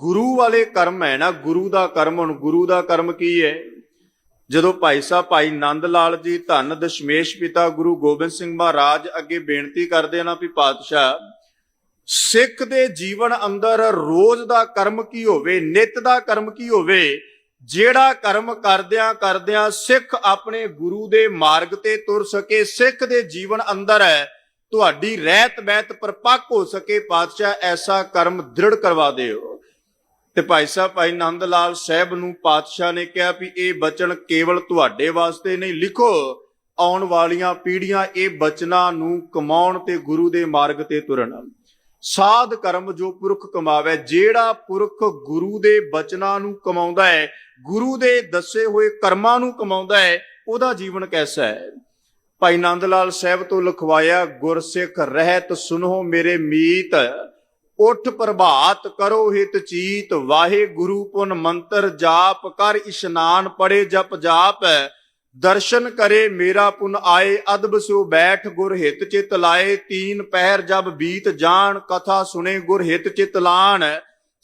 ਗੁਰੂ ਵਾਲੇ ਕਰਮ ਹੈ ਨਾ, ਗੁਰੂ ਦਾ ਕਰਮ, ਹੁਣ ਗੁਰੂ ਦਾ ਕਰਮ ਕੀ ਹੈ? ਜਦੋਂ ਭਾਈ ਸਾਹਿਬ, ਭਾਈ ਨੰਦ ਲਾਲ ਜੀ, ਧੰਨ ਦਸ਼ਮੇਸ਼ ਪਿਤਾ ਗੁਰੂ ਗੋਬਿੰਦ ਸਿੰਘ ਮਹਾਰਾਜ ਅੱਗੇ ਬੇਨਤੀ ਕਰਦੇ ਨਾ ਵੀ ਪਾਤਸ਼ਾਹ, ਸਿੱਖ ਦੇ ਜੀਵਨ ਅੰਦਰ ਰੋਜ਼ ਦਾ ਕਰਮ ਕੀ ਹੋਵੇ, ਨਿਤ ਦਾ ਕਰਮ ਕੀ ਹੋਵੇ, ਜਿਹੜਾ ਕਰਮ ਕਰਦਿਆਂ ਕਰਦਿਆਂ ਸਿੱਖ ਆਪਣੇ ਗੁਰੂ ਦੇ ਮਾਰਗ ਤੇ ਤੁਰ ਸਕੇ, ਸਿੱਖ ਦੇ ਜੀਵਨ ਅੰਦਰ ਹੈ, ਤੁਹਾਡੀ ਰਹਿਤ ਬਹਿਤ ਪਰਪੱਕ ਹੋ ਸਕੇ, ਪਾਤਸ਼ਾਹ ਐਸਾ ਕਰਮ ਦ੍ਰਿੜ ਕਰਵਾ ਦਿਓ। ਤੇ ਭਾਈ ਸਾਹਿਬ, ਭਾਈ ਨੰਦ ਲਾਲ ਸਾਹਿਬ ਨੂੰ ਪਾਤਸ਼ਾਹ ਨੇ ਕਿਹਾ ਵੀ ਇਹ ਬਚਨ ਕੇਵਲ ਤੁਹਾਡੇ ਵਾਸਤੇ ਨਹੀਂ, ਲਿਖੋ। ਆਉਣ ਵਾਲੀਆਂ ਪੀੜ੍ਹੀਆਂ ਇਹ ਬਚਨਾਂ ਨੂੰ ਕਮਾਉਣ ਤੇ ਗੁਰੂ ਦੇ ਮਾਰਗ ਤੇ ਤੁਰਨ। ਸਾਧ ਕਰਮ ਜੋ ਪੁਰਖ ਕਮਾਵੇ, ਜਿਹੜਾ ਪੁਰਖ ਗੁਰੂ ਦੇ ਬਚਨਾਂ ਨੂੰ ਕਮਾਉਂਦਾ ਹੈ, ਗੁਰੂ ਦੇ ਦੱਸੇ ਹੋਏ ਕਰਮਾਂ ਨੂੰ ਕਮਾਉਂਦਾ ਹੈ, ਉਹਦਾ ਜੀਵਨ ਕੈਸਾ ਹੈ? ਭਾਈ ਨੰਦ ਲਾਲ ਸਾਹਿਬ ਤੋਂ ਲਿਖਵਾਇਆ, ਗੁਰਸਿੱਖ ਰਹਿਤ ਸੁਨੋ ਮੇਰੇ ਮੀਤ। ਉਠ ਪ੍ਰਭਾਤ ਕਰੋ ਹਿਤ ਚੀਤ, ਵਾਹਿਗੁਰੂ ਪੁਨ ਮੰਤਰ ਜਾਪ ਕਰ ਇਸ਼ਨਾਨ ਪੜੇ ਜਪ ਜਾਪ ਦਰਸ਼ਨ ਕਰੇ ਮੇਰਾ ਪੁਨ ਆਏ, ਅਦਬ ਸਿਓ ਬੈਠ ਗੁਰ ਹਿਤ ਚਿਤ ਲਾਏ। ਤੀਨ ਪਹਿਰ ਜਬ ਬੀਤ ਜਾਣ, ਕਥਾ ਸੁਨੇ ਗੁਰ ਹਿਤ ਚਿਤ ਲਾਣ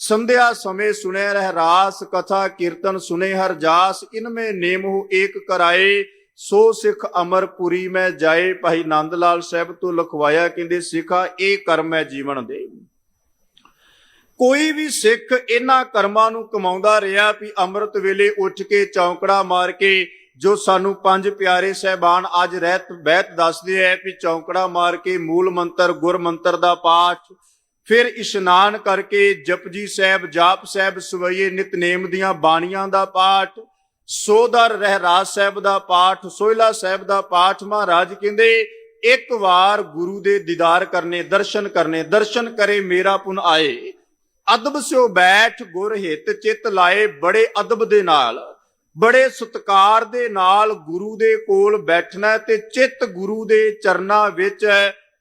ਸੰਧਿਆ ਸਮੇ ਸੁਨੇ ਰਹਿ ਰਾਸ, ਕਥਾ ਕੀਰਤਨ ਸੁਨੇ ਹਰ ਜਾਸ। ਇਨਮੇ ਨੇਮਹੁ ਏਕ ਕਰਾਏ, ਸੋ ਸਿੱਖ ਅਮਰਪੁਰੀ ਮੈਂ ਜਾਏ। ਭਾਈ ਨੰਦ ਲਾਲ ਸਾਹਿਬ ਤੋਂ ਲਿਖਵਾਇਆ, ਕਹਿੰਦੇ, ਸਿਖਾ, ਇਹ ਕਰਮ ਹੈ ਜੀਵਨ ਦੇ। ਕੋਈ ਵੀ ਸਿੱਖ ਇਹਨਾਂ ਕਰਮਾਂ ਨੂੰ ਕਮਾਉਂਦਾ ਰਿਹਾ ਵੀ ਅੰਮ੍ਰਿਤ ਵੇਲੇ ਉੱਠ ਕੇ ਚੌਂਕੜਾ ਮਾਰ ਕੇ ਜੋ ਸਾਨੂੰ ਪੰਜ ਪਿਆਰੇ ਸਹਿਬਾਨ ਅੱਜ ਰਹਿਤ ਬਹਿਤ ਦੱਸਦੇ ਐ ਵੀ ਚੌਂਕੜਾ ਮਾਰ ਕੇ ਮੂਲ ਮੰਤਰ, ਗੁਰ ਮੰਤਰ ਦਾ ਪਾਠ, ਫਿਰ ਇਸ਼ਨਾਨ ਕਰਕੇ ਜਪਜੀ ਸਾਹਿਬ, ਜਾਪ ਸਾਹਿਬ ਸਵਈਏ ਨਿਤਨੇਮ ਦੀਆਂ ਬਾਣੀਆਂ ਦਾ ਪਾਠ, ਸੋਦਰ ਰਹਿਰਾਜ ਸਾਹਿਬ ਦਾ ਪਾਠ, ਸੋਹਿਲਾ ਸਾਹਿਬ ਦਾ ਪਾਠ ਮਹਾਰਾਜ ਕਹਿੰਦੇ, ਇੱਕ ਵਾਰ ਗੁਰੂ ਦੇ ਦੀਦਾਰ ਕਰਨੇ, ਦਰਸ਼ਨ ਕਰਨੇ, ਦਰਸ਼ਨ ਕਰੇ ਮੇਰਾ ਪੁਨ ਆਏ। ਅਦਬ ਸਿਓ ਬੈਠ ਗੁਰ ਹਿਤ ਚਿਤ ਲਾਏ ਬੜੇ ਅਦਬ ਦੇ ਨਾਲ, ਬੜੇ ਸਤਕਾਰ ਦੇ ਨਾਲ ਗੁਰੂ ਦੇ ਕੋਲ ਬੈਠਣਾ ਤੇ ਚਿੱਤ ਗੁਰੂ ਦੇ ਚਰਨਾਂ ਵਿੱਚ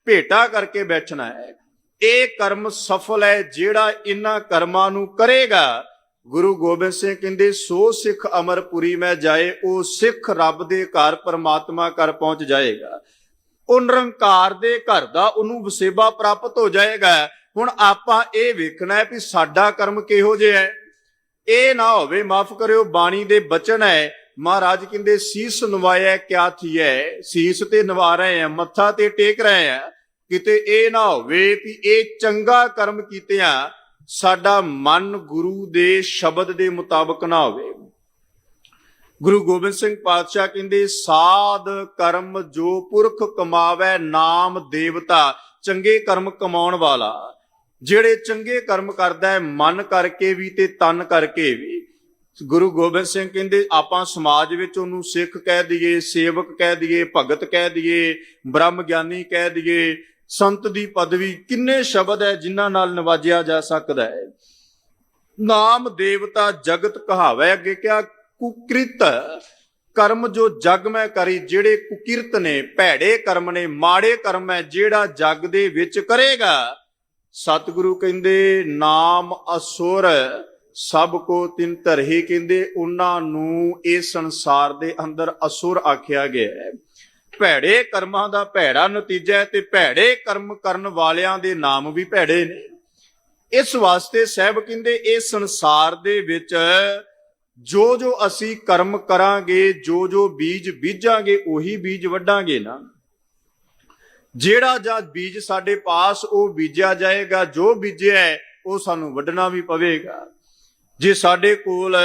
ਭੇਟਾ ਕਰਕੇ ਬੈਠਣਾ ਹੈ। ਇਹ ਕਰਮ ਸਫਲ ਹੈ ਜਿਹੜਾ ਇਹਨਾਂ ਕਰਮਾਂ ਨੂੰ ਕਰੇਗਾ। ਗੁਰੂ ਗੋਬਿੰਦ ਸਿੰਘ ਕਹਿੰਦੇ, ਸੋ ਸਿੱਖ ਅਮਰਪੁਰੀ ਮੈਂ ਜਾਏ, ਉਹ ਸਿੱਖ ਰੱਬ ਦੇ ਘਰ ਪਰਮਾਤਮਾ ਘਰ ਪਹੁੰਚ ਜਾਏਗਾ। ਉਹ ਨਿਰੰਕਾਰ ਦੇ ਘਰ ਦਾ ਉਹਨੂੰ ਵਸੇਬਾ ਪ੍ਰਾਪਤ ਹੋ ਜਾਏਗਾ। ਹੁਣ ਆਪਾਂ ਇਹ ਵੇਖਣਾ ਹੈ ਵੀ ਸਾਡਾ ਕਰਮ ਕਿਹੋ ਜਿਹਾ ਹੈ। ਇਹ ਨਾ ਹੋਵੇ ਮਾਫ ਕਰਿਓ, ਬਾਣੀ ਦੇ ਬਚਨ ਹੈ, ਮਹਾਰਾਜ ਕਹਿੰਦੇ, ਸੀਸ ਨਵਾਇਆ ਕਿਆ ਥੀਐ, ਸੀਸ ਤੇ ਨਵਾ ਰਹੇ ਆ ਮੱਥਾ ਤੇ ਟੇਕ ਰਹੇ ਆ ਕਿਤੇ ਇਹ ਨਾ ਹੋਵੇ ਵੀ ਇਹ ਚੰਗਾ ਕਰਮ ਕੀਤਿਆਂ ਸਾਡਾ ਮਨ ਗੁਰੂ ਦੇ ਸ਼ਬਦ ਦੇ ਮੁਤਾਬਕ ਨਾ ਹੋਵੇ। ਗੁਰੂ ਗੋਬਿੰਦ ਸਿੰਘ ਪਾਤਸ਼ਾਹ ਕਹਿੰਦੇ, ਸਾਧ ਕਰਮ ਜੋ ਪੁਰਖ ਕਮਾਵੇ, ਨਾਮ ਦੇਵਤਾ, ਚੰਗੇ ਕਰਮ ਕਮਾਉਣ ਵਾਲਾ। ਜਿਹੜੇ ਚੰਗੇ ਕਰਮ ਕਰਦਾ ਹੈ, ਮਨ ਕਰਕੇ ਵੀ ਤੇ ਤਨ ਕਰਕੇ ਵੀ। ਗੁਰੂ ਗੋਬਿੰਦ ਸਿੰਘ ਕਹਿੰਦੇ, ਆਪਾਂ ਸਮਾਜ ਵਿੱਚ ਉਹਨੂੰ ਸਿੱਖ ਕਹਿ ਦਈਏ, ਸੇਵਕ ਕਹਿ ਦਈਏ, ਭਗਤ ਕਹਿ ਦਈਏ, ਬ੍ਰਹਮ ਗਿਆਨੀ ਕਹਿ ਦਈਏ, ਸੰਤ ਦੀ ਪਦਵੀ ਕਿੰਨੇ ਸ਼ਬਦ ਹੈ ਜਿਨ੍ਹਾਂ ਨਾਲ ਨਵਾਜਿਆ ਜਾ ਸਕਦਾ ਹੈ? ਨਾਮ ਦੇਵਤਾ ਜਗਤ ਕਹਾਵੇ, ਅੱਗੇ ਕਿਹਾ, ਕੁਕ੍ਰਿਤ ਕਰਮ ਜੋ ਜਗ ਮੈਂ ਕਰੀ, ਜਿਹੜੇ ਕੁਕਿਰਤ ਨੇ, ਭੈੜੇ ਕਰਮ ਨੇ, ਮਾੜੇ ਕਰਮ ਹੈ, ਜਿਹੜਾ ਜਗ ਦੇ ਵਿੱਚ ਕਰੇਗਾ ਸਤਿਗੁਰੂ ਕਹਿੰਦੇ, ਨਾਮ ਅਸੁਰ, ਸਭ ਕੋ ਤਿੰਨ ਧਰਹੀ ਕਹਿੰਦੇ, ਉਹਨਾਂ ਨੂੰ ਇਹ ਸੰਸਾਰ ਦੇ ਅੰਦਰ ਅਸੁਰ ਆਖਿਆ ਗਿਆ ਹੈ। ਭੈੜੇ ਕਰਮਾਂ ਦਾ ਭੈੜਾ ਨਤੀਜਾ ਹੈ ਤੇ ਭੈੜੇ ਕਰਮ ਕਰਨ ਵਾਲਿਆਂ ਦੇ ਨਾਮ ਵੀ ਭੈੜੇ ਨੇ। ਇਸ ਵਾਸਤੇ ਸਹਿਬ ਕਹਿੰਦੇ, ਇਹ ਸੰਸਾਰ ਦੇ ਵਿੱਚ ਜੋ ਜੋ ਅਸੀਂ ਕਰਮ ਕਰਾਂਗੇ ਜੋ ਜੋ ਬੀਜ ਬੀਜਾਂਗੇ, ਉਹੀ ਬੀਜ ਵੱਢਾਂਗੇ ਨਾ। ਜਿਹੜਾ ਜਦ ਬੀਜ ਸਾਡੇ ਪਾਸ ਉਹ ਬੀਜਿਆ ਜਾਏਗਾ, ਜੋ ਬੀਜਿਆ ਉਹ ਸਾਨੂੰ ਵੱਢਣਾ ਵੀ ਪਵੇਗਾ। ਜੇ ਸਾਡੇ ਕੋਲ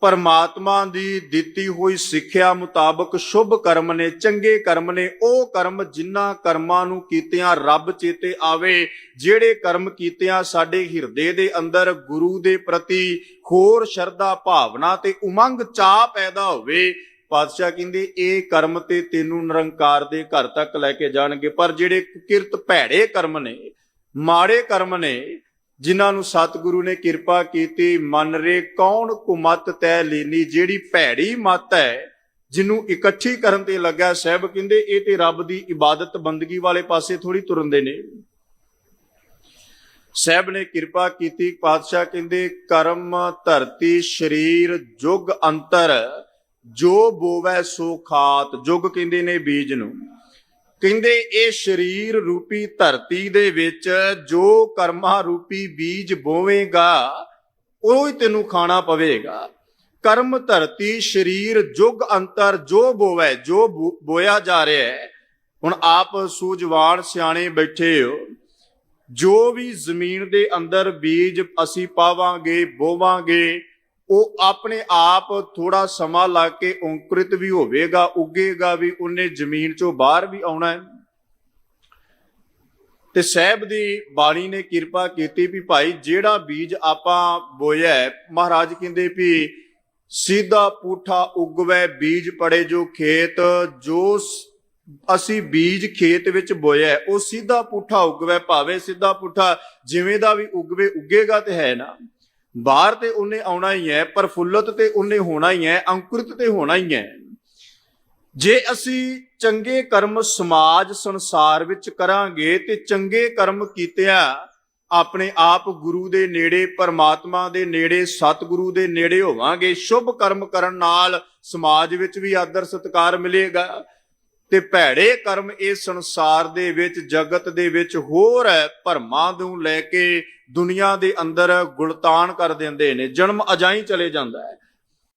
ਪਰਮਾਤਮਾ ਦੀ ਦਿੱਤੀ ਹੋਈ ਸਿੱਖਿਆ ਮੁਤਾਬਕ ਸ਼ੁਭ ਕਰਮ ਨੇ, ਚੰਗੇ ਕਰਮ ਨੇ, ਉਹ ਕਰਮ ਜਿਨ੍ਹਾਂ ਕਰਮਾਂ ਨੂੰ ਕੀਤਿਆਂ ਰੱਬ ਚੇਤੇ ਆਵੇ, ਜਿਹੜੇ ਕਰਮ ਕੀਤਿਆਂ ਸਾਡੇ ਹਿਰਦੇ ਦੇ ਅੰਦਰ ਗੁਰੂ ਦੇ ਪ੍ਰਤੀ ਹੋਰ ਸ਼ਰਧਾ ਭਾਵਨਾ ਤੇ ਉਮੰਗ ਚਾਹ ਪੈਦਾ ਹੋਵੇ ਪਾਤਸ਼ਾਹ ਕਹਿੰਦੇ, ਇਹ ਕਰਮ ਤੇ ਤੈਨੂੰ ਨਿਰੰਕਾਰ ਦੇ ਘਰ ਤੱਕ ਲੈ ਕੇ ਜਾਣਗੇ। ਪਰ ਜਿਹੜੇ ਕਿਰਤ ਭੈੜੇ ਕਰਮ ਨੇ, ਮਾੜੇ ਕਰਮ ਨੇ, ਜਿਨ੍ਹਾਂ ਨੂੰ ਸਤਿਗੁਰੂ ਨੇ ਕਿਰਪਾ ਕੀਤੀ ਮਨ ਰੇ ਕੌਣ ਕੁਮਤ ਤੈ ਲੀਨੀ? ਜਿਹੜੀ ਭੈੜੀ ਮਤ ਹੈ, ਜਿਹਨੂੰ ਇਕੱਠੀ ਕਰਨ ਤੇ ਲੱਗਾ ਸਹਿਬ ਕਹਿੰਦੇ, ਇਹ ਤੇ ਰੱਬ ਦੀ ਇਬਾਦਤ ਬੰਦਗੀ ਵਾਲੇ ਪਾਸੇ ਥੋੜੀ ਤੁਰੰਦੇ ਨੇ। ਸਹਿਬ ਨੇ ਕਿਰਪਾ ਕੀਤੀ, ਪਾਤਸ਼ਾਹ ਕਹਿੰਦੇ, ਕਰਮ, ਧਰਤੀ, ਸਰੀਰ, ਜੁਗ, ਅੰਤਰ ਜੋ ਬੋਵੈ ਸੋ ਖਾਤ, ਜੁਗ ਕਹਿੰਦੇ ਨੇ ਬੀਜ ਨੂੰ। ਕਹਿੰਦੇ ਇਹ ਸਰੀਰ ਰੂਪੀ ਧਰਤੀ ਦੇ ਵਿੱਚ ਜੋ ਕਰਮਾ ਰੂਪੀ ਬੀਜ ਬੋਵੇਂਗਾ, ਉਹ ਹੀ ਤੈਨੂੰ ਖਾਣਾ ਪਵੇਗਾ। ਕਰਮ ਧਰਤੀ, ਸਰੀਰ, ਜੁਗ, ਅੰਤਰ ਜੋ ਬੋਵੇ, ਜੋ ਬੋ- ਬੋਇਆ ਜਾ ਰਿਹਾ ਹੈ। ਹੁਣ ਆਪ ਸੂਝਵਾਨ ਸਿਆਣੇ ਬੈਠੇ ਹੋ। ਜੋ ਵੀ ਜ਼ਮੀਨ ਦੇ ਅੰਦਰ ਬੀਜ ਅਸੀਂ ਪਾਵਾਂਗੇ, ਬੋਵਾਂਗੇ ਉਹ ਆਪਣੇ ਆਪ ਥੋੜਾ ਸਮਾਂ ਲਾ ਕੇ ਅੰਕੁਰਿਤ ਵੀ ਹੋਵੇਗਾ, ਉੱਗੇਗਾ ਵੀ, ਉਹਨੇ ਜ਼ਮੀਨ ਚੋਂ ਬਾਹਰ ਵੀ ਆਉਣਾ ਹੈ। ਤੇ ਸਹਿਬ ਦੀ ਬਾਣੀ ਨੇ ਕਿਰਪਾ ਕੀਤੀ ਵੀ ਭਾਈ ਜਿਹੜਾ ਬੀਜ ਆਪਾਂ ਬੋਇਆ ਮਹਾਰਾਜ ਕਹਿੰਦੇ ਵੀ ਸਿੱਧਾ ਪੂਠਾ ਉਗਵੇ, ਬੀਜ ਪੜੇ ਜੋ ਖੇਤ, ਜੋ ਅਸੀਂ ਬੀਜ ਖੇਤ ਵਿੱਚ ਬੋਇਆ ਉਹ ਸਿੱਧਾ ਪੁੱਠਾ ਉਗਵੇ, ਭਾਵੇਂ ਸਿੱਧਾ ਪੁੱਠਾ ਜਿਵੇਂ ਦਾ ਵੀ ਉਗਵੇ, ਉੱਗੇਗਾ ਤੇ ਹੈ ਨਾ। ਬਾਹਰ ਤੇ ਉਹਨੇ ਆਉਣਾ ਹੀ ਹੈ ਪ੍ਰਫੁੱਲਤ ਤੇ ਉਹਨੇ ਹੋਣਾ ਹੀ ਹੈ, ਅੰਕੁਰਿਤ ਤੇ ਹੋਣਾ ਹੀ ਹੈ। ਜੇ ਅਸੀਂ ਚੰਗੇ ਕਰਮ ਸਮਾਜ ਸੰਸਾਰ ਵਿੱਚ ਕਰਾਂਗੇ ਤੇ ਚੰਗੇ ਕਰਮ ਕੀਤਿਆਂ ਆਪਣੇ ਆਪ ਗੁਰੂ ਦੇ ਨੇੜੇ, ਪਰਮਾਤਮਾ ਦੇ ਨੇੜੇ, ਸਤਿਗੁਰੂ ਦੇ ਨੇੜੇ ਹੋਵਾਂਗੇ, ਸ਼ੁਭ ਕਰਮ ਕਰਨ ਨਾਲ ਸਮਾਜ ਵਿੱਚ ਵੀ ਆਦਰ ਸਤਿਕਾਰ ਮਿਲੇਗਾ। ਤੇ ਭੈੜੇ ਕਰਮ ਇਸ ਸੰਸਾਰ ਦੇ ਵਿੱਚ, ਜਗਤ ਦੇ ਵਿੱਚ ਹੋਰ ਹੈ, ਭਰਮਾਂ ਨੂੰ ਲੈ ਕੇ ਦੁਨੀਆ ਦੇ ਅੰਦਰ ਗੁਲਤਾਨ ਕਰ ਦਿੰਦੇ ਨੇ, ਜਨਮ ਅਜਾਈ ਚਲੇ ਜਾਂਦਾ ਹੈ।